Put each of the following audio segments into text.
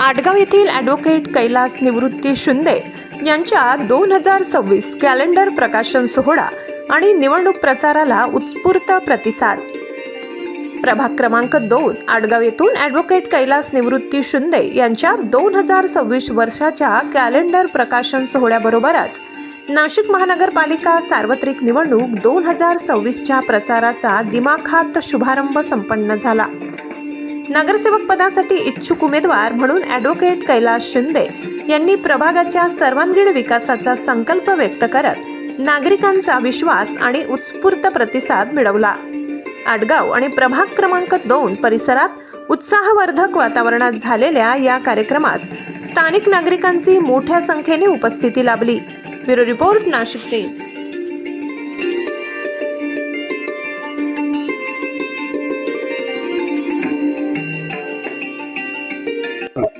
आडगाव येथील ॲडव्होकेट कैलास निवृत्ती शिंदे यांच्या दोन हजार सव्वीस कॅलेंडर प्रकाशन सोहळा आणि निवडणूक प्रचाराला उत्स्फूर्त प्रतिसाद. प्रभाग क्रमांक दोन आडगाव येथून ॲडव्होकेट कैलास निवृत्ती शिंदे यांच्या दोन हजार सव्वीस वर्षाच्या कॅलेंडर प्रकाशन सोहळ्याबरोबरच नाशिक महानगरपालिका सार्वत्रिक निवडणूक दोन हजार सव्वीसच्या प्रचाराचा दिमाखात शुभारंभ संपन्न झाला. नगरसेवक पदासाठी इच्छुक उमेदवार म्हणून ॲडव्होकेट कैलास शिंदे यांनी प्रभागाच्या सर्वांगीण विकासाचा संकल्प व्यक्त करत नागरिकांचा विश्वास आणि उत्स्फूर्त प्रतिसाद मिळवला. आडगाव आणि प्रभाग क्रमांक दोन परिसरात उत्साहवर्धक वातावरणात झालेल्या या कार्यक्रमास स्थानिक नागरिकांची मोठ्या संख्येने उपस्थिती लाभली. ब्युरो रिपोर्ट नाशिक तेज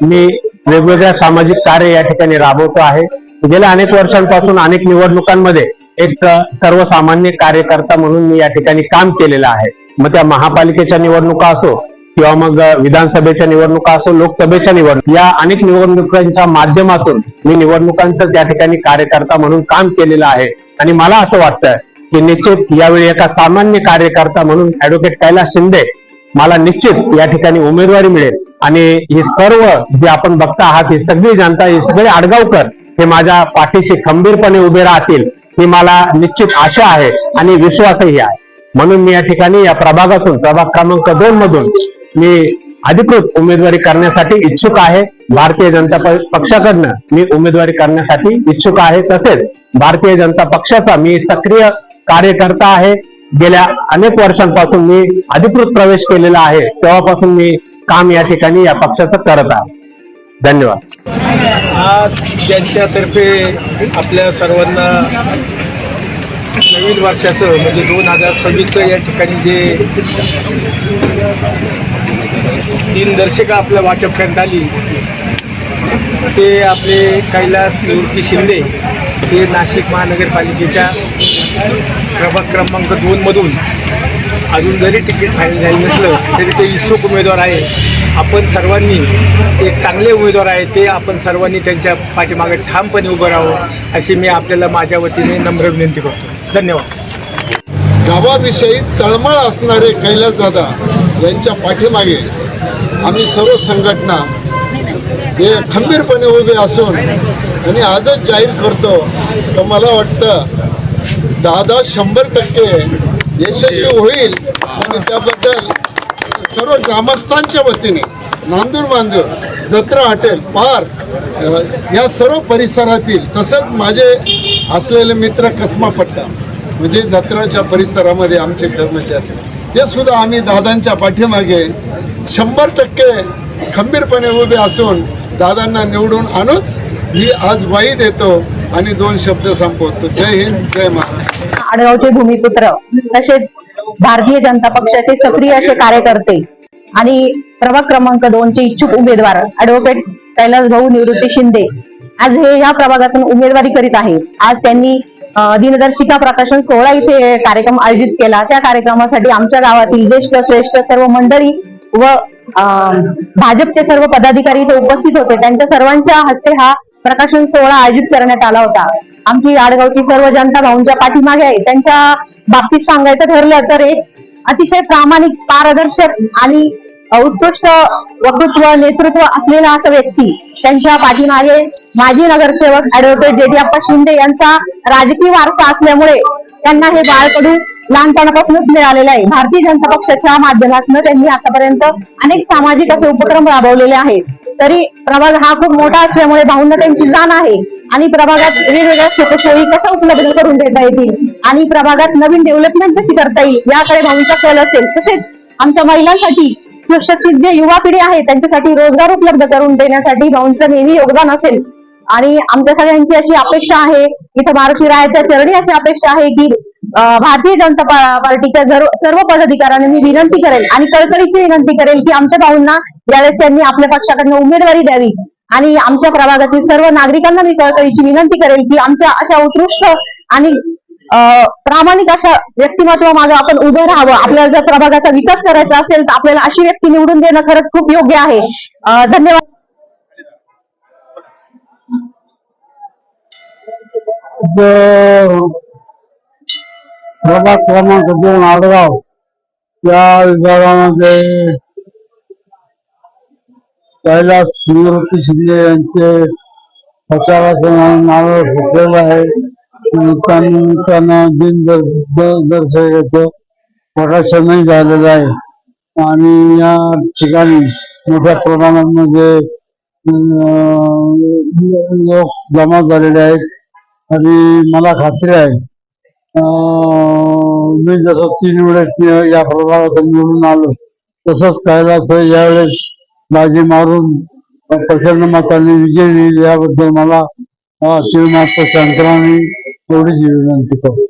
मी वेगवेगळ्या सामाजिक कार्य या ठिकाणी राबवतो आहे. गेल्या अनेक वर्षांपासून अनेक निवडणुकांमध्ये एक सर्वसामान्य कार्यकर्ता म्हणून मी या ठिकाणी काम केलेलं आहे. मग त्या महापालिकेच्या निवडणुका असो किंवा मग विधानसभेच्या निवडणुका असो लोकसभेच्या निवडणूक या अनेक निवडणुकांच्या माध्यमातून मी निवडणुकांचं त्या ठिकाणी कार्यकर्ता म्हणून काम केलेलं आहे. आणि मला असं वाटतं की निश्चित यावेळी एका सामान्य कार्यकर्ता म्हणून ऍडव्होकेट कैलास शिंदे मला निश्चित या ठिकाणी उमेदवारी मिळेल. आणि हे सर्व जे आपण बघता आहात हे सगळी जनता हे सगळे आडगावकर हे माझ्या पाठीशी खंबीरपणे उभे राहतील ही मला निश्चित आशा आहे आणि विश्वासही आहे. म्हणून मी या ठिकाणी या प्रभागातून प्रभाग क्रमांक दोन मधून मी अधिकृत उमेदवारी करण्यासाठी इच्छुक आहे. भारतीय जनता पक्षाकडनं मी उमेदवारी करण्यासाठी इच्छुक आहे. तसेच भारतीय जनता पक्षाचा मी सक्रिय कार्यकर्ता आहे. गेल्या अनेक वर्षांपासून मी अधिकृत प्रवेश केलेला आहे. तेव्हापासून मी काम या ठिकाणी या पक्षाचं करत आहे धन्यवाद. आज त्यांच्यातर्फे आपल्या सर्वांना नवीन वर्षाचं म्हणजे दोन हजार सव्वीसचं या ठिकाणी जे दिनदर्शिका आपल्या वाटप करण्यात आली ते आपले कैलास निवृत्ती शिंदे हे नाशिक महानगरपालिकेच्या क्रमांक क्रमांक दोनमधून अजून जरी तिकीट फाईल झालं नसलं तरी ते इच्छुक उमेदवार आहे. आपण सर्वांनी एक चांगले उमेदवार आहे ते आपण सर्वांनी त्यांच्या पाठीमागे ठामपणे उभं राहावं अशी मी आपल्याला माझ्या वतीने नम्र विनंती करतो. धन्यवाद. गावाविषयी तळमळ असणारे कैलासदादा यांच्या पाठीमागे आम्ही सर्व संघटना हे खंबीरपणे उभे असून आणि आजच जाहीर करतो. तर मला वाटतं दादा शंभर टक्के यशस्वी होईल आणि त्याबद्दल सर्व ग्रामस्थांच्या वतीने नांदूर मांदूर जत्रा हॉटेल पार्क या सर्व परिसरातील तसंच माझे असलेले मित्र कस्मा पट्टा म्हणजे जत्राच्या परिसरामध्ये आमचे कर्मचारी ते सुद्धा आम्ही दादांच्या पाठीमागे शंभर टक्के खंबीरपणे उभे असून दादांना निवडून आणूच ही आज वाई देतो आणि दोन शब्द संपवतो. जय हिंद जय महाराष्ट्र. आडगावचे भूमिपुत्र तसेच भारतीय जनता पक्षाचे सक्रिय असे कार्यकर्ते आणि प्रभाग क्रमांक दोनचे इच्छुक उमेदवार ऍडव्होकेट कैलास भाऊ निवृत्ती शिंदे आज हे या प्रभागातून उमेदवारी करीत आहेत. आज त्यांनी दिनदर्शिका प्रकाशन सोहळा इथे कार्यक्रम आयोजित केला. त्या कार्यक्रमासाठी आमच्या गावातील ज्येष्ठ श्रेष्ठ सर्व मंडळी व अं, भाजपचे सर्व पदाधिकारी इथे उपस्थित होते. त्यांच्या सर्वांच्या हस्ते हा प्रकाशन सोहळा आयोजित करण्यात आला होता. आमची आडगावची सर्व जनता भाऊंच्या पाठीमागे आहे. त्यांच्या बाबतीत सांगायचं ठरलं तर एक अतिशय प्रामाणिक पारदर्शक आणि उत्कृष्ट वक्तृत्व नेतृत्व असलेला असं व्यक्ती त्यांच्या पाठीमागे माजी नगरसेवक ऍडव्होकेट जेडियाप्पा शिंदे यांचा राजकीय वारसा असल्यामुळे त्यांना हे बाळकडू लहानपणापासूनच मिळालेलं आहे. भारतीय जनता पक्षाच्या माध्यमातून त्यांनी आतापर्यंत अनेक सामाजिक असे उपक्रम राबवलेले आहेत. तरी प्रभाग हा खूप मोठा असल्यामुळे भाऊंना त्यांची जाण आहे. आणि प्रभागात वेगवेगळ्या सुखसोयी कशा उपलब्ध करून देता येतील? आणि प्रभागात नवीन डेव्हलपमेंट कशी करता येईल? याकडे भाऊंचा कल असेल. तसेच आमच्या महिलांसाठी सुशिक्षित जे युवा पिढी आहे त्यांच्यासाठी रोजगार उपलब्ध करून देण्यासाठी भाऊंचं नेहमी योगदान असेल. आणि आमच्या सगळ्यांची अशी अपेक्षा आहे. इथं मारुती रायाच्या चरणी अशी अपेक्षा आहे की भारतीय जनता पार्टीच्या सर्व पदाधिकाऱ्यांना मी विनंती करेल आणि कळकळीची विनंती करेल की आमच्या भाऊंना यावेळेस त्यांनी आपल्या पक्षाकडनं उमेदवारी द्यावी आणि आमच्या प्रभागातील सर्व नागरिकांना मी कळकळीची विनंती करेल की आमच्या अशा उत्कृष्ट आणि प्रामाणिक अशा व्यक्तिमत्वामागे आपण उभं राहावं. आपल्याला जर प्रभागाचा विकास करायचा असेल तर आपल्याला अशी व्यक्ती निवडून देणं खरंच खूप योग्य आहे. धन्यवाद. प्रभाग क्रमांक दोन आडगाव. या विभागामध्ये कैलास निवृत्ती शिंदे यांचे प्रचाराचं नाव घेतलेलं आहे. त्यां- दिन दिनदर्शकाचं प्रकाशनही झालेलं आहे. आणि या ठिकाणी मोठ्या प्रमाणामध्ये लोक जमा झालेले आहेत. आणि मला खात्री आहे मी जसं तीन वेळेस या प्रभागातून निवडून आलो तसंच कैलास यावेळेस बाजी मारून प्रचंड मताने विजय होईल याबद्दल मला तीन मात्र शंकरांनी एवढीच विनंती करतो.